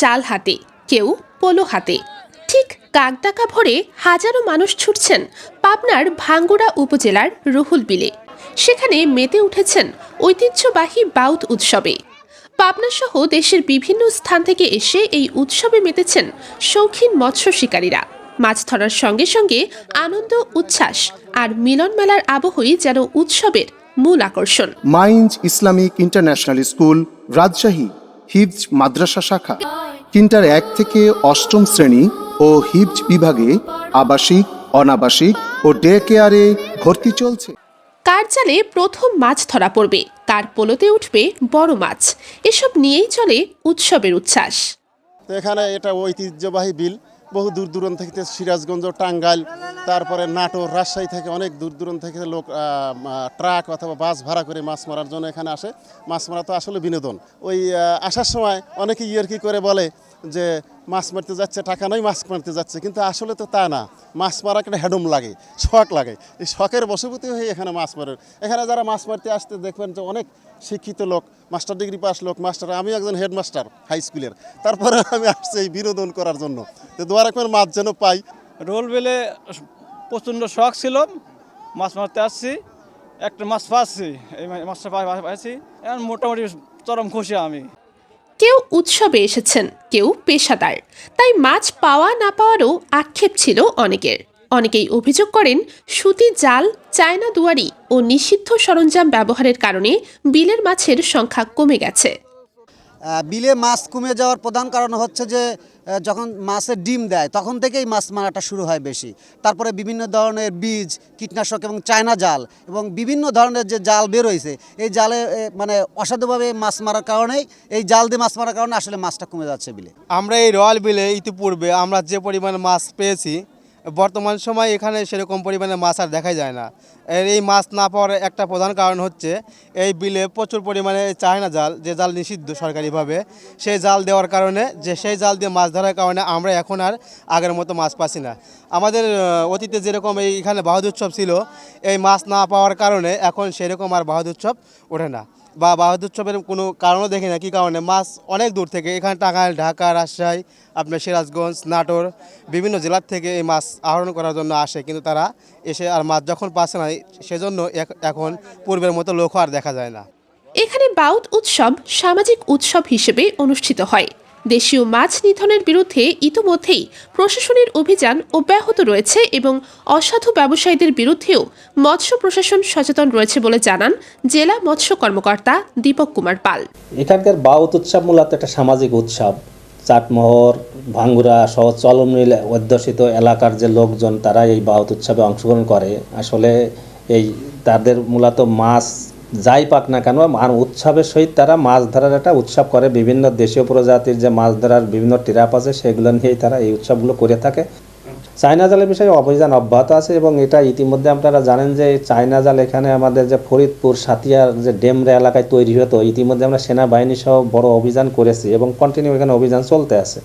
জাল হাতে, কেউ পোলো হাতে। ঠিক কাকডাকা ভরে হাজারো মানুষ ছুটছেন পাবনার ভাঙ্গুড়া উপজেলার রুহুল বিলে। সেখানে মেতে উঠেছেন ঐতিহ্যবাহী বাউত উৎসবে। পাবনাসহ দেশের বিভিন্ন স্থান থেকে এসে এই উৎসবে মেতেছেন শৌখিন মৎস্য শিকারীরা। মাছ ধরার সঙ্গে সঙ্গে আনন্দ, উচ্ছ্বাস আর মিলন মেলার আবহই যেন উৎসবের মূল আকর্ষণ। মাইন্স ইসলামিক ইন্টারন্যাশনাল স্কুল, রাজশাহী, হিফজ মাদ্রাসা শাখা। কিন্টার এক থেকে অষ্টম শ্রেণি ও হিপজ বিভাগে আবাসিক অনাবাসিক ও ডে কেয়ারে ভর্তি চলছে। কার জালে প্রথম মাছ ধরা পড়বে কার পোলোতে উঠবে বড় মাছ? এসব নিয়েই চলে উৎসবের উচ্ছ্বাস। এখানে এটা ঐতিহ্যবাহী বিল। বহু দূর দূরান্ত থেকে সিরাজগঞ্জ টাঙ্গাইল, তারপরে নাটোর, রাজশাহী থেকে অনেক দূর দূরান্ত থেকে লোক ট্রাক অথবা বাস ভাড়া করে মাছ মারার জন্য এখানে আসে। মাছ মারা তো আসলে বিনোদন। ওই আসার সময় অনেকে ইয়ারকি করে বলে যে মাছ মারতে যাচ্ছে, টাকা নয় মাছ মারতে যাচ্ছে। কিন্তু আসলে তো তা না। মাছ মারা একটা হ্যাডম লাগে, শখ লাগে। এই শখের বশবর্তী হয়ে এখানে মাছ মারে এখানে যারা মাছ মারতে আসতে দেখবেন যে অনেক শিক্ষিত লোক, মাস্টার ডিগ্রি পাস লোক, মাস্টার, আমি একজন হেডমাস্টার হাই স্কুলের। তারপরে আমি আসছি এই বিনোদন করার জন্য। তো দোয়ার একবার মাছ যেন পাই। রোল বেলে প্রচণ্ড শখ ছিল, মাছ মারতে আসছি, একটা মাছ পাচ্ছি, এই মাছটা পা- পা- পাইছি। এখন মোটামুটি চরম খুশি আমি। কেউ উৎসবে এসেছেন, কেউ পেশাদার। তাই মাছ পাওয়া না পাওয়ারও আক্ষেপ ছিল অনেকের। অনেকেই অভিযোগ করেন, সুতি জাল, চায়না দুয়ারি ও নিষিদ্ধ সরঞ্জাম ব্যবহারের কারণে বিলের মাছের সংখ্যা কমে গেছে। বিলে মাছ কমে যাওয়ার প্রধান কারণ হচ্ছে যে যখন মাছের ডিম দেয়, তখন থেকেই মাছ মারাটা শুরু হয় বেশি। তারপরে বিভিন্ন ধরনের বীজ, কীটনাশক এবং চায়না জাল এবং বিভিন্ন ধরনের যে জাল বের হয়েছে এই জালে মানে অসাধুভাবে মাছ মারার কারণেই, এই জাল দিয়ে মাছ মারার কারণে আসলে মাছটা কমে যাচ্ছে বিলে। আমরা এই রয়্যাল বিলে ইতিপূর্বে আমরা যে পরিমাণে মাছ পেয়েছি বর্তমান সময় এখানে সেরকম পরিমাণে মাছ আর দেখা যায় না। এই মাছ না পাওয়ার একটা প্রধান কারণ হচ্ছে, এই বিলে প্রচুর পরিমাণে চায়না জাল, যে জাল নিষিদ্ধ সরকারিভাবে, সেই জাল দেওয়ার কারণে, যে সেই জাল দিয়ে মাছ ধরার কারণে আমরা এখন আর আগের মতো মাছ পাচ্ছি না। আমাদের অতীতে যেরকম এই এখানে বাহাদুর উৎসব ছিল, এই মাছ না পাওয়ার কারণে এখন সেরকম আর বাহাদুর উৎসব ওঠে না। বা বাহাদুর চপের কোনো কারণও দেখি না, কী কারণে? মাছ অনেক দূর থেকে, এখানে টাঙ্গাইল, ঢাকা, রাজশাহী, আপনার সিরাজগঞ্জ, নাটোর, বিভিন্ন জেলার থেকে এই মাছ আহরণ করার জন্য আসে, কিন্তু তারা এসে আর মাছ যখন পাচ্ছে না, সেজন্য এখন পূর্বের মতো লোক আর দেখা যায় না। এখানে বাউত উৎসব সামাজিক উৎসব হিসেবে অনুষ্ঠিত হয়। দেশীয় মাছ নিধনের বিরুদ্ধে ইতোমধ্যেই প্রশাসনের অভিযান অব্যাহত রয়েছে এবং অসাধু ব্যবসায়ীদের বিরুদ্ধেও মৎস্য প্রশাসন সচেতন রয়েছে বলে জানান জেলা মৎস্য কর্মকর্তা দীপক কুমার পাল। এখানকার বাউত উৎসব মূলত একটা সামাজিক উৎসব। চাটমোহর, ভাঙ্গুরা সহ চলমিল অধ্যুষিত এলাকার যে লোকজন তারা এই বাউত উৎসবে অংশগ্রহণ করে। আসলে এই তাদের মূলত মাছ যাই পাক না কেন, আর উৎসবের সহিত তারা মাছ ধরার একটা উৎসব করে। বিভিন্ন দেশীয় প্রজাতির যে মাছ ধরার বিভিন্ন টিরাপ আছে, সেগুলো নিয়েই তারা এই উৎসবগুলো করে থাকে। চায়না জালের বিষয়ে অভিযান অব্যাহত আছে এবং এটা ইতিমধ্যে আপনারা জানেন যে চায়না জাল এখানে আমাদের যে ফরিদপুর সাতিয়ার যে ডেমরা এলাকায় তৈরি হতো ইতিমধ্যে আমরা সেনাবাহিনী সহ বড় অভিযান করেছি এবং কন্টিনিউ এখানে অভিযান চলতে আছে।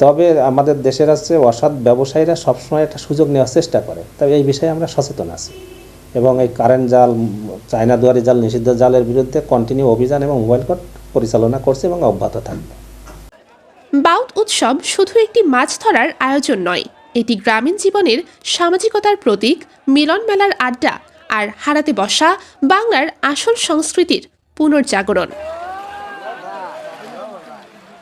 তবে আমাদের দেশের আছে অসৎ ব্যবসায়ীরা সবসময় একটা সুযোগ নেওয়ার চেষ্টা করে। তবে এই বিষয়ে আমরা সচেতন আছি। এবং এই কারেন্ট জাল, চায়না দুয়ারি জাল, নিষিদ্ধ জালের বিরুদ্ধে কন্টিনিউ অভিযান এবং মোবাইল কোর্ট পরিচালনা করছে এবং অব্যাহত থাকবে। বাউত উৎসব শুধু একটি মাছ ধরার আয়োজন নয়, এটি গ্রামীণ জীবনের সামাজিকতার প্রতীক, মিলন মেলার আড্ডা আর হারাতে বসা বাংলার আসল সংস্কৃতির পুনর্জাগরণ।